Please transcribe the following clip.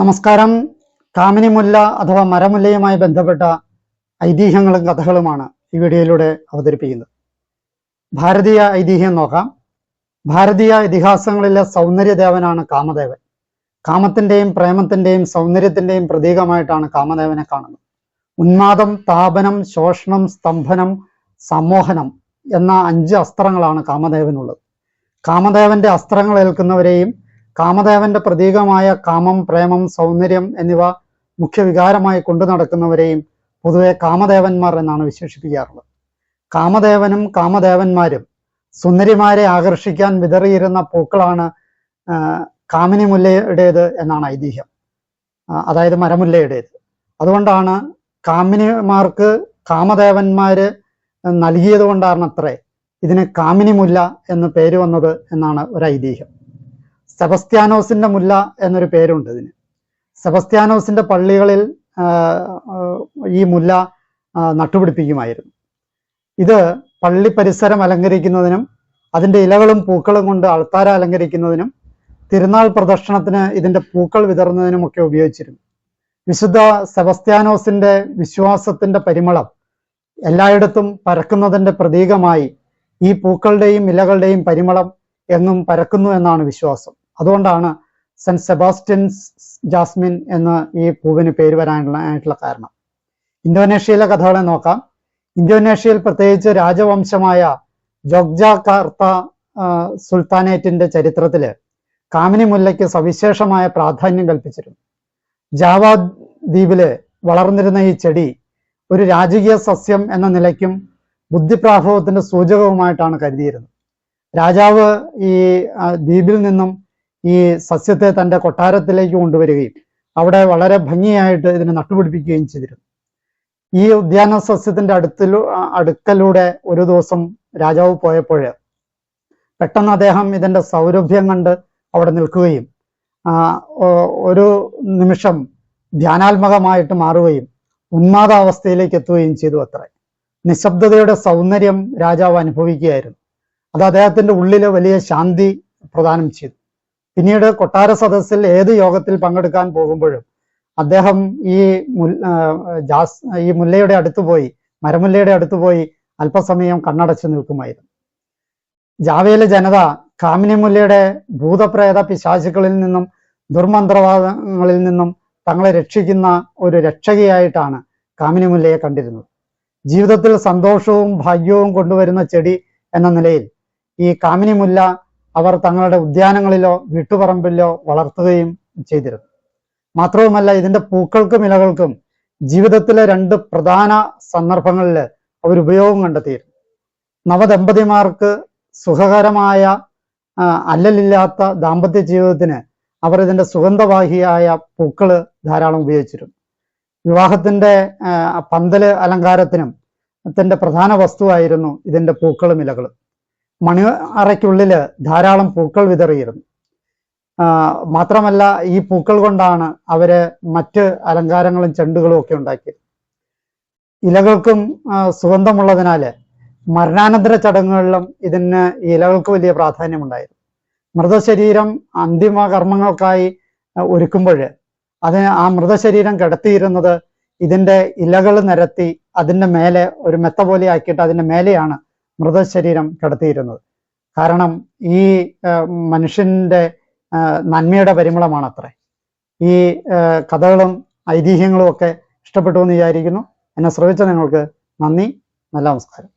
നമസ്കാരം. കാമിനിമുല്ല അഥവാ മരമുല്ലയുമായി ബന്ധപ്പെട്ട ഐതിഹ്യങ്ങളും കഥകളുമാണ് ഈ വീഡിയോയിലൂടെ അവതരിപ്പിക്കുന്നത്. ഭാരതീയ ഐതിഹ്യം നോക്കാം. ഭാരതീയ ഇതിഹാസങ്ങളിലെ സൗന്ദര്യദേവനാണ് കാമദേവൻ. കാമത്തിന്റെയും പ്രേമത്തിന്റെയും സൗന്ദര്യത്തിന്റെയും പ്രതീകമായിട്ടാണ് കാമദേവനെ കാണുന്നത്. ഉന്മാദം താപനം ശോഷണം സ്തംഭനം സമ്മോഹനം എന്ന അഞ്ച് അസ്ത്രങ്ങളാണ് കാമദേവനുള്ളത്. കാമദേവന്റെ അസ്ത്രങ്ങൾ ഏൽക്കുന്നവരെയും കാമദേവന്റെ പ്രതീകമായ കാമം പ്രേമം സൗന്ദര്യം എന്നിവ മുഖ്യ വികാരമായി കൊണ്ടു നടക്കുന്നവരെയും പൊതുവെ കാമദേവന്മാർ എന്നാണ് വിശേഷിപ്പിക്കാറുള്ളത്. കാമദേവനും കാമദേവന്മാരും സുന്ദരിമാരെ ആകർഷിക്കാൻ വിതറിയിരുന്ന പൂക്കളാണ് കാമിനി മുല്ലയുടേത് എന്നാണ് ഐതിഹ്യം. അതായത് മരമുല്ലയുടേത്. അതുകൊണ്ടാണ് കാമിനിമാർക്ക് കാമദേവന്മാര് നൽകിയത് കൊണ്ടാണ് അത്രേ ഇതിന് കാമിനി മുല്ല എന്ന് പേര് വന്നത് എന്നാണ് ഒരു ഐതിഹ്യം. സെബസ്ത്യാനോസിന്റെ മുല്ല എന്നൊരു പേരുണ്ട് ഇതിന് സെബസ്ത്യാനോസിന്റെ പള്ളികളിൽ ഈ മുല്ല നട്ടുപിടിപ്പിക്കുമായിരുന്നു. ഇത് പള്ളി പരിസരം അലങ്കരിക്കുന്നതിനും അതിന്റെ ഇലകളും പൂക്കളും കൊണ്ട് അൾത്താര അലങ്കരിക്കുന്നതിനും തിരുനാൾ പ്രദർശനത്തിന് ഇതിന്റെ പൂക്കൾ വിതറുന്നതിനുമൊക്കെ ഉപയോഗിച്ചിരുന്നു. വിശുദ്ധ സെബസ്ത്യാനോസിന്റെ വിശ്വാസത്തിന്റെ പരിമളം എല്ലായിടത്തും പരക്കുന്നതിന്റെ പ്രതീകമായി ഈ പൂക്കളുടെയും ഇലകളുടെയും പരിമളം എന്നും പരക്കുന്നു എന്നാണ് വിശ്വാസം. അതുകൊണ്ടാണ് സെന്റ് സെബാസ്റ്റ്യൻസ് ജാസ്മിൻ എന്ന് ഈ പൂവിന് പേര് വരാനുള്ള ആയിട്ടുള്ള കാരണം. ഇന്തോനേഷ്യയിലെ കഥകളെ നോക്കാം. ഇന്തോനേഷ്യയിൽ പ്രത്യേകിച്ച് രാജവംശമായ ജോഗ്ജാകാർത്ത സുൽത്താനേറ്റിന്റെ ചരിത്രത്തിൽ കാമിനി മുല്ലയ്ക്ക് സവിശേഷമായ പ്രാധാന്യം കൽപ്പിച്ചിരുന്നു. ജാവ ദ്വീപിൽ വളർന്നിരുന്ന ഈ ചെടി ഒരു രാജകീയ സസ്യം എന്ന നിലയ്ക്കും ബുദ്ധിപ്രാഭവത്തിന്റെ സൂചകവുമായിട്ടാണ് കരുതിയിരുന്നത്. രാജാവ് ഈ ദ്വീപിൽ നിന്നും ഈ സസ്യത്തെ തന്റെ കൊട്ടാരത്തിലേക്ക് കൊണ്ടുവരികയും അവിടെ വളരെ ഭംഗിയായിട്ട് ഇതിനെ നട്ടുപിടിപ്പിക്കുകയും ചെയ്തിരുന്നു. ഈ ഉദ്യാന സസ്യത്തിന്റെ അടുത്തു അടുക്കലൂടെ ഒരു ദിവസം രാജാവ് പോയപ്പോൾ പെട്ടെന്ന് അദ്ദേഹം ഇതിന്റെ സൗരഭ്യം കണ്ട് അവിടെ നിൽക്കുകയും ഒരു നിമിഷം ധ്യാനാത്മകമായിട്ട് മാറുകയും ഉന്മാദാവസ്ഥയിലേക്ക് എത്തുകയും ചെയ്തു അത്രേ. നിശബ്ദതയുടെ സൗന്ദര്യം രാജാവ് അനുഭവിക്കുകയായിരുന്നു. അത് അദ്ദേഹത്തിന്റെ ഉള്ളിലെ വലിയ ശാന്തി പ്രദാനം ചെയ്തു. പിന്നീട് കൊട്ടാര സദസ്സിൽ ഏത് യോഗത്തിൽ പങ്കെടുക്കാൻ പോകുമ്പോഴും അദ്ദേഹം ഈ ജാസ് ഈ മുല്ലയുടെ അടുത്ത് പോയി മരമുല്ലയുടെ അടുത്ത് പോയി അല്പസമയം കണ്ണടച്ചു നിൽക്കുമായിരുന്നു. ജാവയിലെ ജനത കാമിനി മുല്ലയുടെ ഭൂതപ്രേത പിശാചുക്കളിൽ നിന്നും ദുർമന്ത്രവാദങ്ങളിൽ നിന്നും തങ്ങളെ രക്ഷിക്കുന്ന ഒരു രക്ഷകയായിട്ടാണ് കാമിനി മുല്ലയെ കണ്ടിരുന്നത്. ജീവിതത്തിൽ സന്തോഷവും ഭാഗ്യവും കൊണ്ടുവരുന്ന ചെടി എന്ന നിലയിൽ ഈ കാമിനി മുല്ല അവർ തങ്ങളുടെ ഉദ്യാനങ്ങളിലോ വീട്ടുപറമ്പിലോ വളർത്തുകയും ചെയ്തിരുന്നു. മാത്രവുമല്ല ഇതിന്റെ പൂക്കൾക്കും ഇലകൾക്കും ജീവിതത്തിലെ രണ്ട് പ്രധാന സന്ദർഭങ്ങളിൽ അവർ ഉപയോഗം കണ്ടെത്തിയിരുന്നു. നവദമ്പതിമാർക്ക് സുഖകരമായ അല്ലലില്ലാത്ത ദാമ്പത്യ ജീവിതത്തിന് അവർ ഇതിന്റെ സുഗന്ധവാഹിയായ പൂക്കൾ ധാരാളം ഉപയോഗിച്ചിരുന്നു. വിവാഹത്തിന്റെ പന്തൽ അലങ്കാരത്തിനും ത്തിന്റെ പ്രധാന വസ്തുവായിരുന്നു ഇതിന്റെ പൂക്കളും ഇലകളും. മണി അറയ്ക്കുള്ളിൽ ധാരാളം പൂക്കൾ വിതറിയിരുന്നു. മാത്രമല്ല ഈ പൂക്കൾ കൊണ്ടാണ് അവർ മറ്റ് അലങ്കാരങ്ങളും ചെണ്ടുകളും ഒക്കെ ഉണ്ടാക്കിയത്. ഇലകൾക്കും സുഗന്ധമുള്ളതിനാല് മരണാനന്തര ചടങ്ങുകളിലും ഇതിന് ഇലകൾക്ക് വലിയ പ്രാധാന്യമുണ്ടായിരുന്നു. മൃതശരീരം അന്തിമ കർമ്മങ്ങൾക്കായി ഒരുക്കുമ്പോൾ അതിന് ആ മൃതശരീരം കിടത്തിയിരുന്നത് ഇതിന്റെ ഇലകൾ നിരത്തി അതിന്റെ മേലെ ഒരു മെത്ത പോലെ ആക്കിയിട്ട് അതിന്റെ മേലെയാണ് മൃതശരീരം കിടത്തിയിരുന്നത്. കാരണം ഈ മനുഷ്യന്റെ നന്മയുടെ പരിമളമാണ് അത്രേ ഈ കഥകളും ഐതിഹ്യങ്ങളും ഒക്കെ ഇഷ്ടപ്പെട്ടു എന്ന് വിചാരിക്കുന്നു. എന്നെ ശ്രമിച്ച നിങ്ങൾക്ക് നന്ദി നല്ല നമസ്കാരം.